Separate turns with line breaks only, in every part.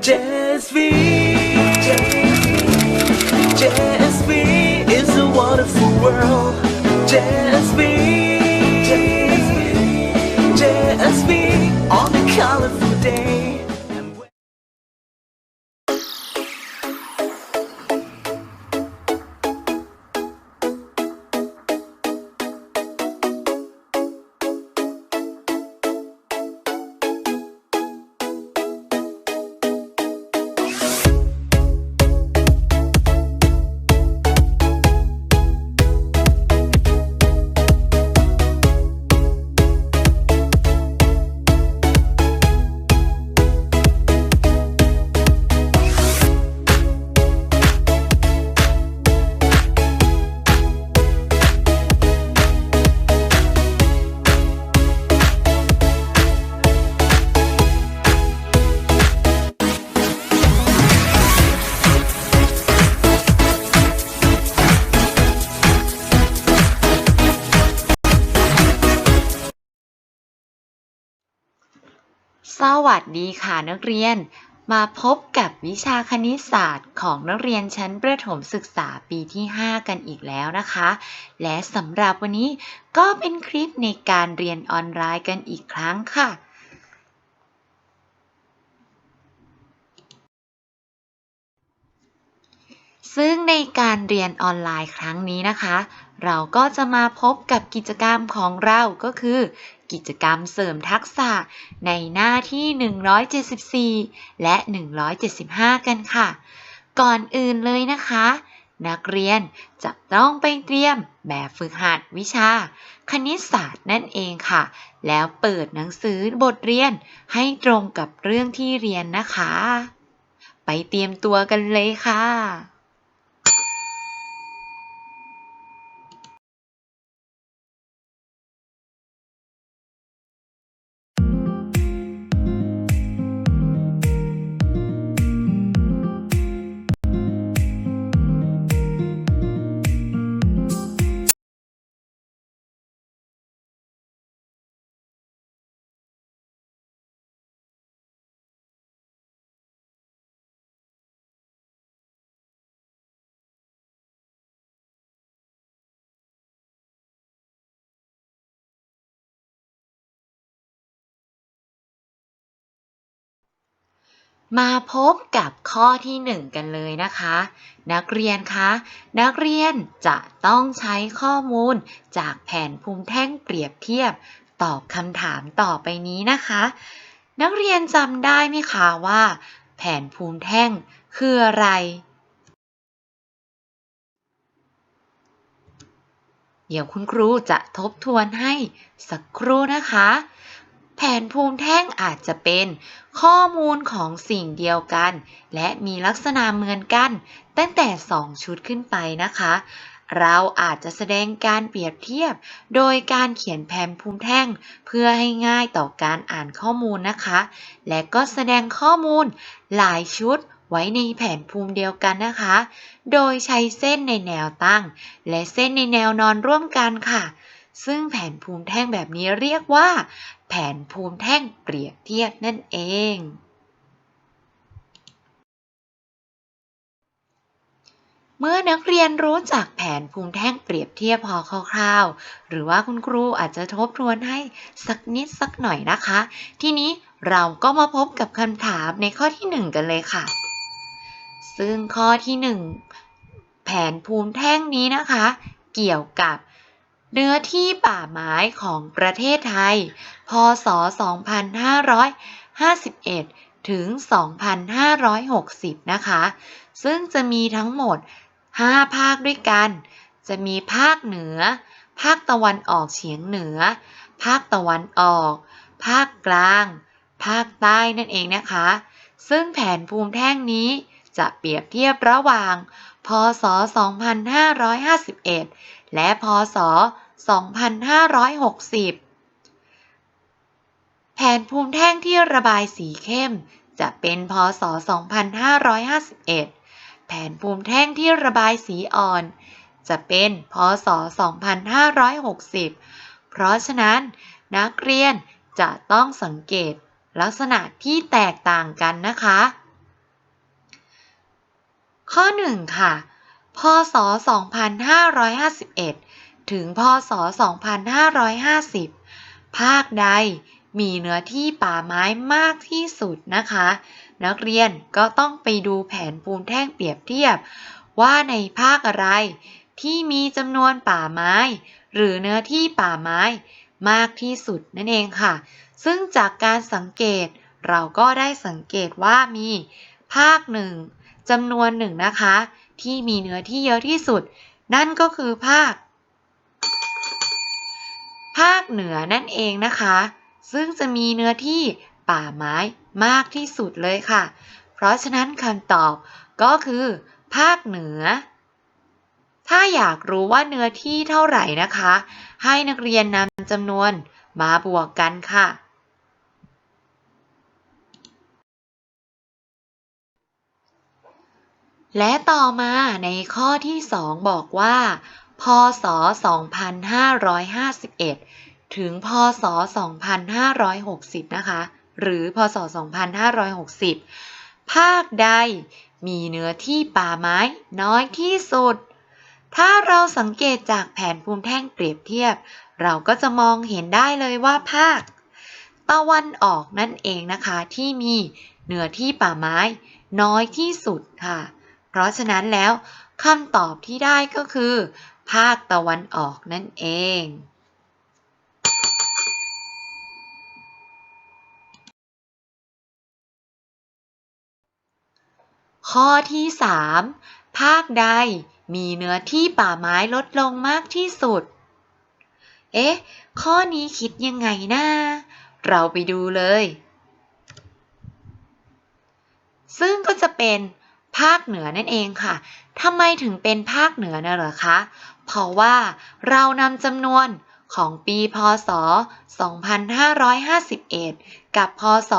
JSV JSV is a wonderful world. JSV JSV on a colorful
สวัสดีค่ะนักเรียน มาพบกับวิชาคณิตศาสตร์ของนักเรียนชั้นประถมศึกษาปีที่ 5 กันอีกแล้วนะคะ และสำหรับวันนี้ก็เป็นคลิปในการเรียนออนไลน์กันอีกครั้งค่ะซึ่งในการเรียนออนไลน์ครั้งนี้นะคะ เราก็จะมาพบกับกิจกรรมของเราก็คือ กิจกรรมเสริมทักษะในหน้าที่ 174 และ 175 กันค่ะ ก่อนอื่นเลยนะคะ นักเรียนจะต้องไปเตรียมแบบฝึกหัดวิชา คณิตศาสตร์นั่นเองค่ะ แล้วเปิดหนังสือบทเรียนให้ตรงกับเรื่องที่เรียนนะคะ ไปเตรียมตัวกันเลยค่ะ มาพบกับข้อที่ 1 กันเลยนะคะ นักเรียนคะนักเรียนจะต้องใช้ข้อมูลจากแผนภูมิแท่งเปรียบเทียบ ตอบคำถามต่อไปนี้นะคะ นักเรียนจำได้ไหมคะว่า แผนภูมิแท่งคืออะไร เดี๋ยวคุณครูจะทบทวนให้สักครู่นะคะ แผนภูมิแท่งอาจจะเป็นข้อมูลของสิ่งเดียวกัน และมีลักษณะเหมือนกัน ตั้งแต่ 2 ชุดขึ้นไปนะคะ เราอาจจะแสดงการเปรียบเทียบ โดยการเขียนแผนภูมิแท่ง เพื่อให้ง่ายต่อการอ่านข้อมูลนะคะ และก็แสดงข้อมูลหลายชุดไว้ในแผนภูมิเดียวกันนะคะ โดยใช้เส้นในแนวตั้ง และเส้นในแนวนอนร่วมกันค่ะ ซึ่งแผนภูมิแท่งแบบนี้เรียกว่า แผนภูมิแท่งเปรียบเทียบนั่นเอง เมื่อนักเรียนรู้จักแผนภูมิแท่งเปรียบเทียบพอคร่าวๆ หรือว่าคุณครูอาจจะทบทวนให้สักนิดสักหน่อยนะคะ ทีนี้เราก็มาพบกับคำถามในข้อที่ 1 กันเลยค่ะ ซึ่งข้อที่ 1 แผนภูมิแท่งนี้นะคะ เกี่ยวกับ เนื้อที่ป่าไม้ของประเทศไทย พศ 2551 ถึง 2560 นะคะ ซึ่งจะมีทั้งหมด 5 ภาคด้วยกัน จะมีภาคเหนือ ภาคตะวันออกเฉียงเหนือ ภาคตะวันออก ภาคกลาง ภาคใต้นั่นเองนะคะ ซึ่งแผนภูมิแท่งนี้จะเปรียบเทียบระหว่าง พศ 2551 และพศ 2560 แผนภูมิแท่งที่ระบายสีเข้มจะเป็นพศ 2551 แผนภูมิแท่งที่ระบายสีอ่อน จะเป็นพศ 2560 เพราะฉะนั้นนักเรียนจะต้องสังเกตลักษณะที่แตกต่างกันนะคะ ข้อ 1 ค่ะ พศ 2551 ถึง พศ 2550 ภาคใดมีเนื้อที่ป่าไม้มากที่สุดนะคะ นักเรียนก็ต้องไปดูแผนภูมิแท่งเปรียบเทียบ ว่าในภาคอะไร ที่มีจำนวนป่าไม้ หรือเนื้อที่ป่าไม้มากที่สุดนั่นเองค่ะ ซึ่งจากการสังเกตเราก็ได้สังเกตว่ามีภาคหนึ่ง จำนวนหนึ่งนะคะ ที่มีเนื้อที่เยอะที่สุด นั่นก็คือภาค ภาคเหนือนั่นเองนะคะ ซึ่งจะมีเนื้อที่ป่าไม้มากที่สุดเลยค่ะ เพราะฉะนั้นคำตอบก็คือ ภาคเหนือ ถ้าอยากรู้ว่าเนื้อที่เท่าไหร่นะคะ ให้นักเรียนนำจำนวนมาบวกกันค่ะ และต่อมาในข้อที่ 2 บอกว่า พศ 2551 ถึง พศ 2560 นะคะ หรือ พศ 2560 ภาคใดมีเนื้อที่ป่าไม้น้อยที่สุด ถ้าเราสังเกตจากแผนภูมิแท่งเปรียบเทียบ เราก็จะมองเห็นได้เลยว่าภาค ตะวันออกนั่นเองนะคะที่มีเนื้อที่ป่าไม้น้อยที่สุดค่ะ เพราะฉะนั้นแล้วคำตอบที่ได้ก็คือ ภาคตะวันออกนั่นเอง ข้อที่ 3 ภาคใดมีเนื้อที่ป่าไม้ลดลงมากที่สุด เอ๊ะ ข้อนี้คิดยังไงนะเราไปดูเลย ซึ่งก็จะเป็น ภาคเหนือนั่นเองค่ะทำไมถึงเป็นภาคเหนือนะเหรอคะ เพราะว่าเรานำจำนวนของปีพศ 2551 กับพศ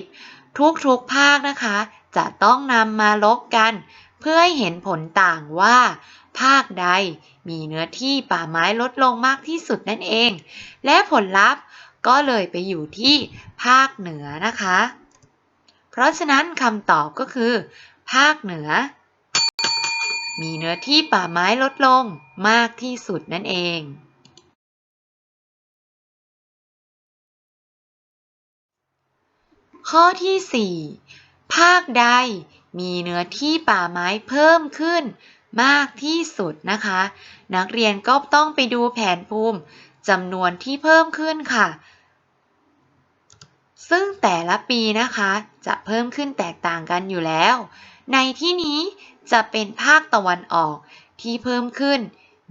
2560 ทุกๆภาคนะคะ จะต้องนำมาลบกัน เพื่อให้เห็นผลต่างว่า ภาคใดมีเนื้อที่ป่าไม้ลดลงมากที่สุดนั่นเอง และผลลัพธ์ก็เลยไปอยู่ที่ภาคเหนือนะคะ ราะฉะนั้นคำตอบก็คือ ภาคเหนือ มีเนื้อที่ป่าไม้ลดลงมากที่สุดนั่นเองข้อที่ 4 ภาคใดมีเนื้อที่ป่าไม้เพิ่มขึ้นมากที่สุดนะคะ นักเรียนก็ต้องไปดูแผนภูมิจำนวนที่เพิ่มขึ้นค่ะ ซึ่งแต่ละปีนะคะ จะเพิ่มขึ้นแตกต่างกันอยู่แล้ว ในที่นี้จะเป็นภาคตะวันออกที่เพิ่มขึ้น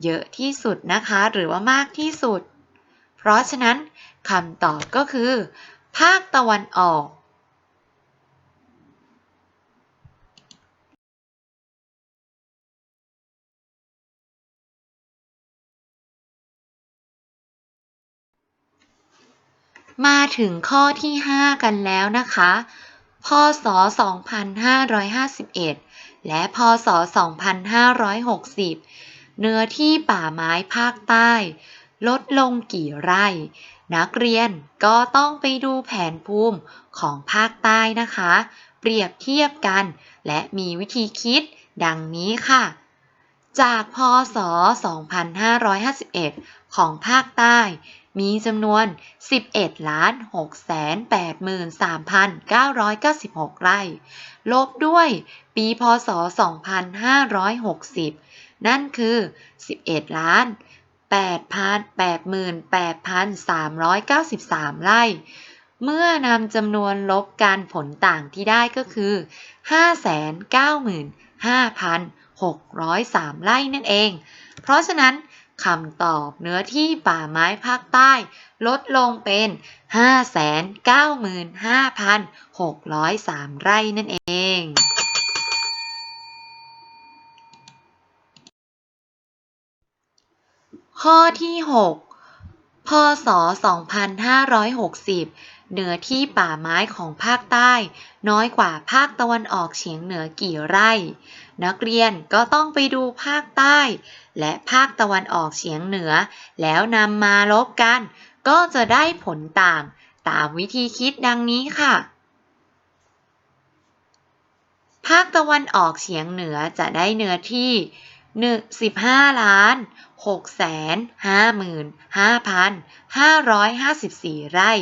เยอะที่สุดนะคะ หรือว่ามากที่สุด เพราะฉะนั้นคำตอบก็คือ ภาคตะวันออก มาถึงข้อที่ 5 กันแล้วนะคะ พศ 2551 และพศ 2560 เนื้อที่ป่าไม้ภาคใต้ ลดลงกี่ไร่ นักเรียนก็ต้องไปดูแผนภูมิของภาคใต้นะคะ เปรียบเทียบกัน และมีวิธีคิดดังนี้ค่ะ จากพศ 2551 ของภาคใต้ มีจำนวน 11ล้าน6แสน83,996 ไร่ ลบด้วยปีพศ 2560 นั่นคือ 11ล้าน8,88,393 ไร่ เมื่อนำจำนวนลบการผลต่างที่ได้ก็คือ 595,603 ไร่นั่นเอง เพราะฉะนั้น คำตอบเนื้อที่ป่าไม้ภาคใต้ ลดลงเป็น 595,603 ไร่นั่นเองข้อที่ 6 พศ 2560 เหนือที่ป่าไม้ของภาคใต้ น้อยกว่าภาคตะวันออกเฉียงเหนือกี่ไร่ นักเรียนก็ต้องไปดูภาคใต้ และภาคตะวันออกเฉียงเหนือ แล้วนำมาลบกัน ก็จะได้ผลต่าง ตามวิธีคิดดังนี้ค่ะ ภาคตะวันออกเฉียงเหนือจะได้เนื้อที่หนึ่งสิบห้าล้านหกแสนห้าหมื่นห้าพันห้าร้อยห้าสิบสี่ไร่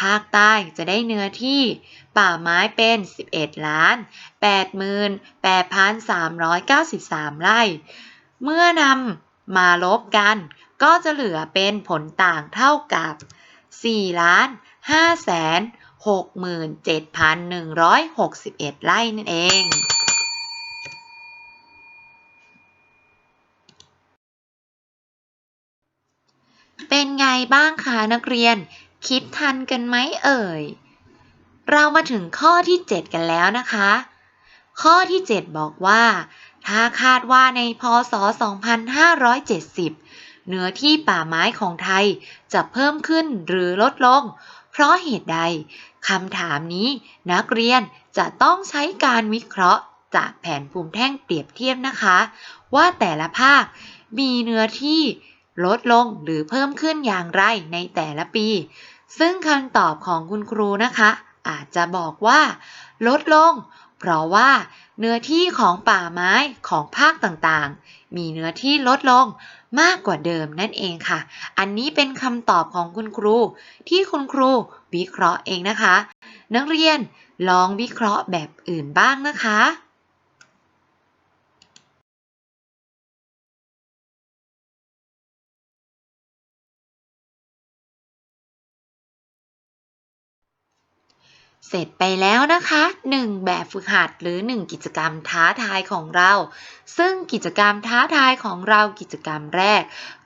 ภาคใต้จะได้เนื้อที่ป่าไม้เป็น 11 ล้าน8หมื่น8,393 ไร่ เมื่อนำมาลบกัน ก็จะเหลือเป็นผลต่างเท่ากับ 4 ล้าน5แสน67,161 ไร่นั่นเองเป็นไงบ้างคะนักเรียน คิดทันกันไหมเอ่ย เรามาถึงข้อที่ 7 กันแล้วนะคะ ข้อที่ 7 บอกว่า ถ้าคาดว่าในพศ 2570 เนื้อที่ป่าไม้ของไทยจะเพิ่มขึ้นหรือลดลง เพราะเหตุใดคำถามนี้นักเรียนจะต้องใช้การวิเคราะห์จากแผนภูมิแท่งเปรียบเทียบนะคะ ว่าแต่ละภาคมีเนื้อที่ลดลงหรือเพิ่มขึ้นอย่างไรในแต่ละปี ซึ่งคำตอบของคุณครูนะคะ อาจจะบอกว่า ลดลง เพราะว่าเนื้อที่ของป่าไม้ของภาคต่างๆ มีเนื้อที่ลดลงมากกว่าเดิมนั่นเองค่ะ อันนี้เป็นคำตอบของคุณครู ที่คุณครูวิเคราะห์เองนะคะ นักเรียนลองวิเคราะห์แบบอื่นบ้างนะคะ เสร็จไปแล้วนะคะ 1 แบบฝึกหัดหรือ 1 กิจกรรมท้าทายของเรา ซึ่งกิจกรรมท้าทายของเรากิจกรรมแรก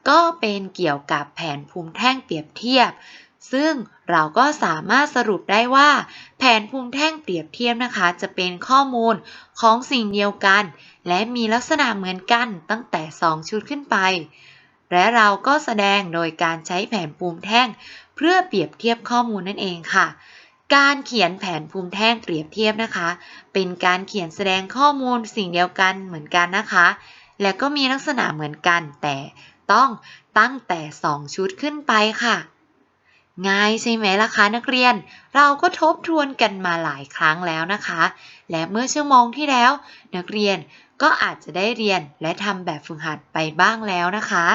ก็เป็นเกี่ยวกับแผนภูมิแท่งเปรียบเทียบ ซึ่งเราก็สามารถสรุปได้ว่า แผนภูมิแท่งเปรียบเทียบนะคะ จะเป็นข้อมูลของสิ่งเดียวกัน และมีลักษณะเหมือนกันตั้งแต่ 2 ชุดขึ้นไป และเราก็แสดงโดยการใช้แผนภูมิแท่ง เพื่อเปรียบเทียบข้อมูลนั่นเองค่ะ การเขียนแผนภูมิแท่งเปรียบเทียบนะคะ เป็นการเขียนแสดงข้อมูลสิ่งเดียวกันเหมือนกันนะคะ และก็มีลักษณะเหมือนกัน แต่ต้องตั้งแต่ 2 ชุดขึ้นไปค่ะ ง่ายใช่ไหมล่ะคะนักเรียน เราก็ทบทวนกันมาหลายครั้งแล้วนะคะ และเมื่อชั่วโมงที่แล้ว นักเรียนก็อาจจะได้เรียนและทำแบบฝึกหัดไปบ้างแล้วนะคะ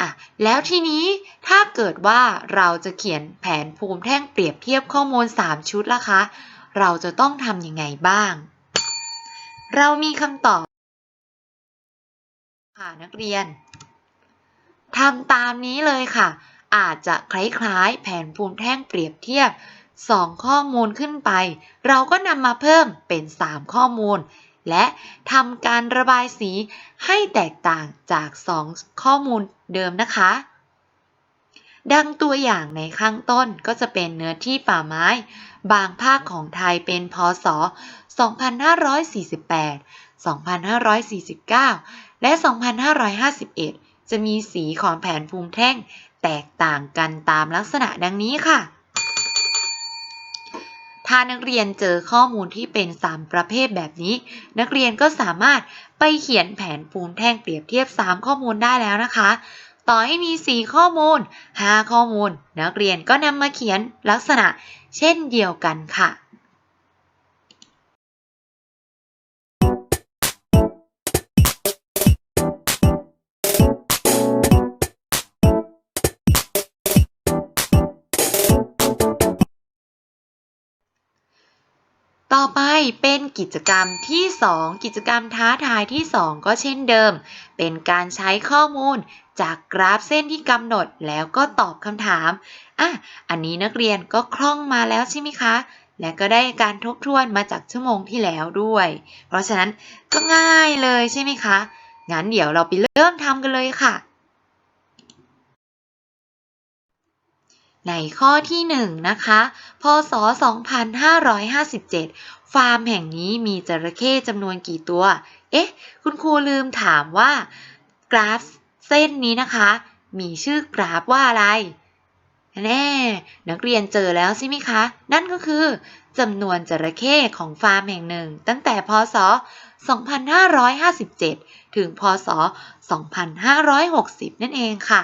อะแล้วทีนี้ถ้าเกิดว่าเราจะเขียนแผนภูมิแท่งเปรียบเทียบข้อมูล 3 ชุดล่ะคะ เราจะต้องทำยังไงบ้าง เรามีคำตอบค่ะนักเรียนทำตามนี้เลยค่ะ อาจจะคล้ายๆ แผนภูมิแท่งเปรียบเทียบ 2 ข้อมูลขึ้นไป เราก็นำมาเพิ่มเป็น 3 ข้อมูล และทำการระบายสีให้แตกต่างจาก 2 ข้อมูลเดิมนะคะ ดังตัวอย่างในข้างต้นก็จะเป็นเนื้อที่ป่าไม้ บางภาคของไทยเป็นพศ 2548 2549 และ 2551 จะมีสีของแผนภูมิแท่งแตกต่างกันตามลักษณะดังนี้ค่ะ ถ้านักเรียนเจอข้อมูลที่เป็น 3 ประเภทแบบนี้ นักเรียนก็สามารถไปเขียนแผนภูมิแท่งเปรียบเทียบ 3 ข้อมูลได้แล้วนะคะ ต่อให้มี 4 ข้อมูล 5 ข้อมูล นักเรียนก็นำมาเขียนลักษณะเช่นเดียวกันค่ะ ต่อไปเป็นกิจกรรมที่ 2 กิจกรรมท้าทายที่ 2 ก็เช่นเดิม เป็นการใช้ข้อมูลจากกราฟเส้นที่กำหนดแล้วก็ตอบคำถามอะอันนี้นักเรียนก็คล่องมาแล้วใช่ไหมคะ และก็ได้การทบทวนมาจากชั่วโมงที่แล้วด้วย เพราะฉะนั้นก็ง่ายเลยใช่ไหมคะ งั้นเดี๋ยวเราไปเริ่มทำกันเลยค่ะ ในข้อที่1นะคะพศ 2557 ฟาร์มแห่งนี้มีจระเข้จำนวนกี่ตัว เอ๊ะ คุณครูลืมถามว่า กราฟเส้นนี้นะคะ มีชื่อกราฟว่าอะไรแน่นักเรียนเจอแล้วใช่ไหมคะ นั่นก็คือจำนวนจระเข้ของฟาร์มแห่งหนึ่ง ตั้งแต่พศ 2557 ถึงพศ 2560 นั่นเองค่ะ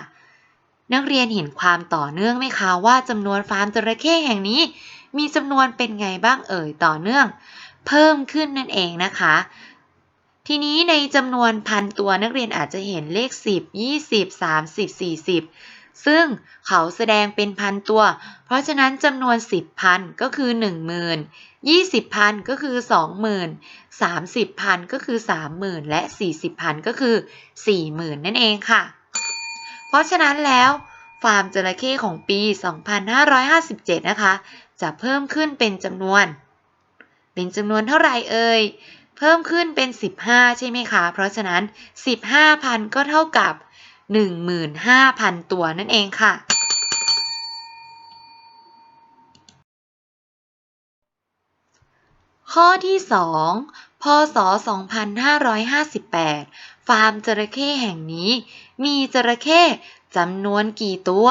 นักเรียนเห็นความต่อเนื่องไหมคะว่าจำนวนฟาร์มจระเข้แห่งนี้ มีจำนวนเป็นไงบ้างเอ่ยต่อเนื่อง เพิ่มขึ้นนั่นเองนะคะ ทีนี้ในจำนวนพันตัวนักเรียนอาจจะเห็นเลข 10 20 30 40 ซึ่งเขาแสดงเป็นพันตัว เพราะฉะนั้นจำนวน 10พันก็คือ 10,000 20พันก็คือ 20,000 30พันก็คือ 30,000 และ 40พันก็คือ 40,000 นั่นเองค่ะ เพราะฉะนั้นแล้วฟาร์มจระเข้ของปี 2557 นะคะ จะเพิ่มขึ้นเป็นจำนวน เป็นจำนวนเท่าไหร่เอ่ย เพิ่มขึ้นเป็น 15 ใช่ไหมคะ เพราะฉะนั้น 15,000 ก็เท่ากับ 15,000 ตัวนั่นเองค่ะ ข้อที่ 2 พศ 2558 ฟาร์มจระเข้แห่งนี้ มีจระเข้จำนวนกี่ตัว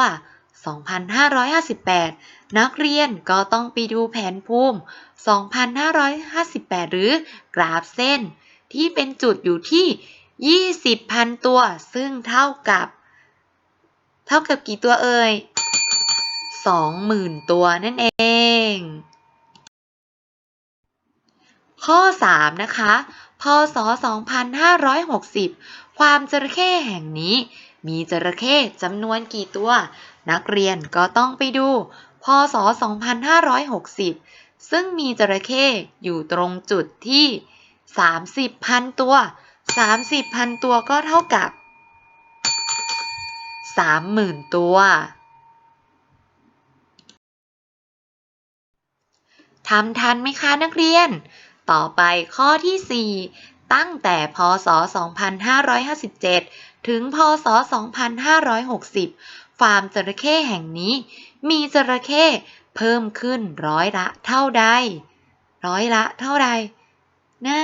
2558 นักเรียนก็ต้องไปดูแผนภูมิ 2558 หรือกราฟเส้น ที่เป็นจุดอยู่ที่ 20,000 ตัว ซึ่งเท่ากับ เท่ากับกี่ตัวเอ่ย 20,000 ตัวนั่นเอง ข้อ 3 นะคะ พศ 2560 ความจระเข้แห่งนี้ มีจระเข้จำนวนกี่ตัว นักเรียนก็ต้องไปดู พศ 2560 ซึ่งมีจระเข้อยู่ตรงจุดที่ 30,000 ตัว 30,000 ตัวก็เท่ากับ 30,000 ตัวทำทันไหมคะนักเรียน ต่อไปข้อที่ 4 ตั้งแต่พศ 2557 ถึง พศ 2560 ฟาร์มจระเข้แห่งนี้ มีจระเข้เพิ่มขึ้นร้อยละเท่าใด ร้อยละเท่าใดนะ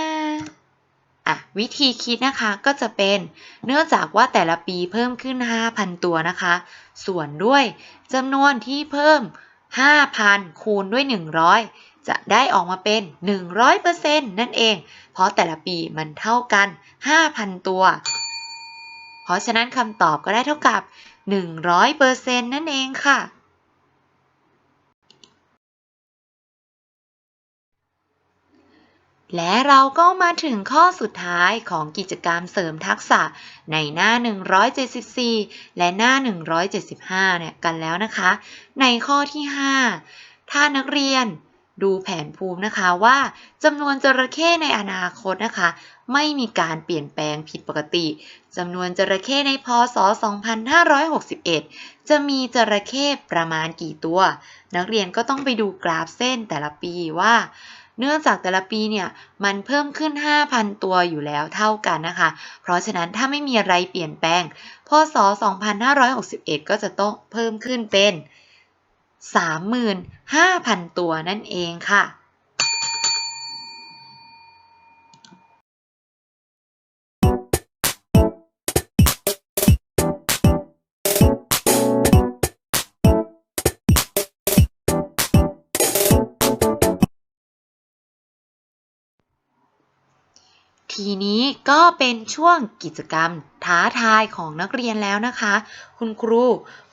อะวิธีคิดนะคะก็จะเป็นเนื่องจากว่าแต่ละปีเพิ่มขึ้น 5,000 ตัวนะคะ ส่วนด้วยจำนวนที่เพิ่ม 5,000 คูณด้วย 100 จะได้ออกมาเป็น 100%นั่นเอง เพราะแต่ละปีมันเท่ากัน 5,000 ตัว เพราะฉะนั้นคำตอบก็ได้เท่ากับ 100%นั่นเองค่ะ และเราก็มาถึงข้อสุดท้ายของกิจกรรมเสริมทักษะในหน้า 174 และหน้า 175 เนี่ยกันแล้วนะคะ ในข้อที่ 5 ถ้านักเรียน ดูแผนภูมินะคะว่าจำนวนจระเข้ในอนาคตนะคะ ไม่มีการเปลี่ยนแปลงผิดปกติจำนวนจระเข้ในพศ 2561 จะมีจระเข้ประมาณกี่ตัว นักเรียนก็ต้องไปดูกราฟเส้นแต่ละปีว่า เนื่องจากแต่ละปีเนี่ยมันเพิ่มขึ้น 5,000 ตัวอยู่แล้วเท่ากันนะคะ เพราะฉะนั้นถ้าไม่มีอะไรเปลี่ยนแปลง พศ 2561 ก็จะต้องเพิ่มขึ้นเป็น 35,000 ตัวนั่นเองค่ะ ทีนี้ก็เป็นช่วงกิจกรรมท้าทายของนักเรียนแล้วนะคะ คุณครู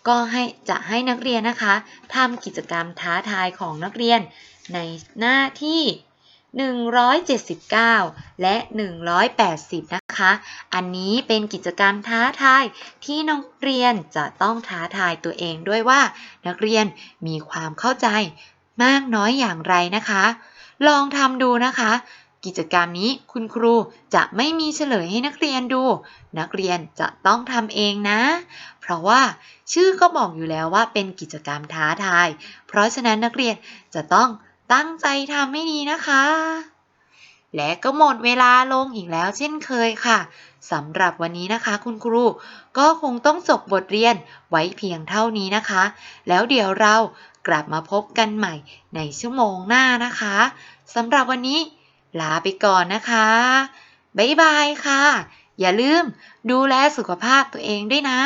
ก็ให้จะให้นักเรียนนะคะทำกิจกรรมท้าทายของนักเรียนในหน้าที่ 179 และ 180 นะคะ อันนี้เป็นกิจกรรมท้าทายที่นักเรียนจะต้องท้าทายตัวเองด้วยว่า นักเรียนมีความเข้าใจมากน้อยอย่างไรนะคะ ลองทำดูนะคะ กิจกรรมนี้คุณครูจะไม่มีเฉลยให้นักเรียนดู นักเรียนจะต้องทำเองนะ เพราะว่าชื่อก็บอกอยู่แล้วว่าเป็นกิจกรรมท้าทาย เพราะฉะนั้นนักเรียนจะต้องตั้งใจทำให้ดีนะคะ และก็หมดเวลาลงอีกแล้วเช่นเคยค่ะสำหรับวันนี้นะคะ คุณครู ก็คงต้องจบบทเรียนไว้เพียงเท่านี้นะคะ แล้วเดี๋ยวเรากลับมาพบกันใหม่ในชั่วโมงหน้านะคะสำหรับวันนี้ ลาไปก่อนนะคะ บ๊ายบายค่ะ อย่าลืมดูแลสุขภาพตัวเองด้วยนะ